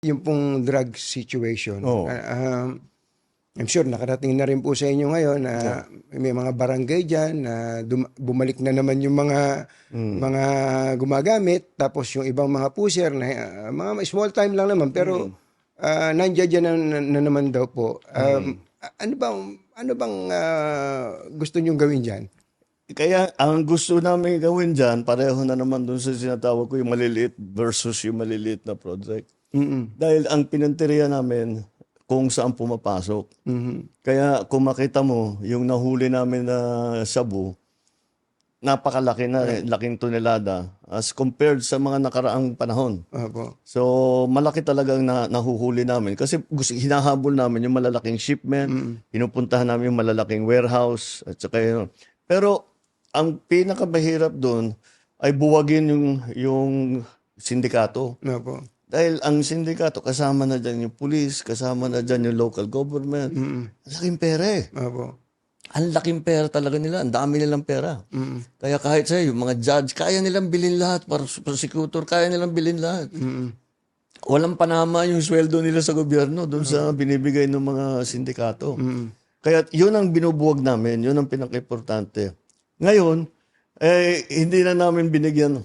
yung pong drug situation. Oo. ah, um, I'm sure nakarating na rin po sa inyo ngayon na may mga barangay diyan na bumalik na naman yung mga mga gumagamit tapos yung ibang mga pusher na ah, mga small time lang naman pero ah, nandiyan dyan na, na- na naman daw po. Um, a- Ano bang ano bang ah, gusto niyo gawin diyan? Kaya ang gusto namin gawin dyan, pareho na naman dun sa sinatawag ko yung maliliit versus yung maliliit na project. Mm. Dahil ang pinanteriya namin kung saan pumapasok. Mhm. Kaya kung makita mo, yung nahuli namin na sabu, napakalaki na, laking tonelada as compared sa mga nakaraang panahon. Opo. So, malaki talagang na, nahuhuli namin. Kasi gusto, hinahabol namin yung malalaking shipment, pinupuntahan namin yung malalaking warehouse, at saka yun. Pero, ang pinakamahirap doon ay buwagin yung, yung sindikato. Opo. Dahil ang sindikato, kasama na dyan yung police, kasama na dyan yung local government. Mm. Ang laking pera eh. Opo. Ang laking pera talaga nila. Ang dami nilang pera. Mm. Kaya kahit sa'yo, yung mga judge, kaya nilang bilhin lahat. Para prosecutor, kaya nilang bilhin lahat. Mm. Walang panama yung sweldo nila sa gobyerno doon sa binibigay ng mga sindikato. Mm. Kaya yun ang binubuwag namin, yun ang pinaka-importante. Ngayon, eh, hindi na namin binigyan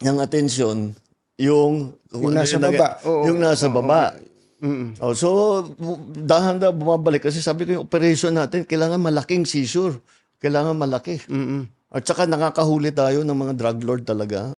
ng atensyon yung, Yung nasa nag- baba. Oo. yung nasa baba. Mm. Oh, so, bu- dahan na bumabalik kasi sabi ko yung operation natin, kailangan malaking seizure. Kailangan malaki. Mm. At saka nakakahuli tayo ng mga drug lord talaga.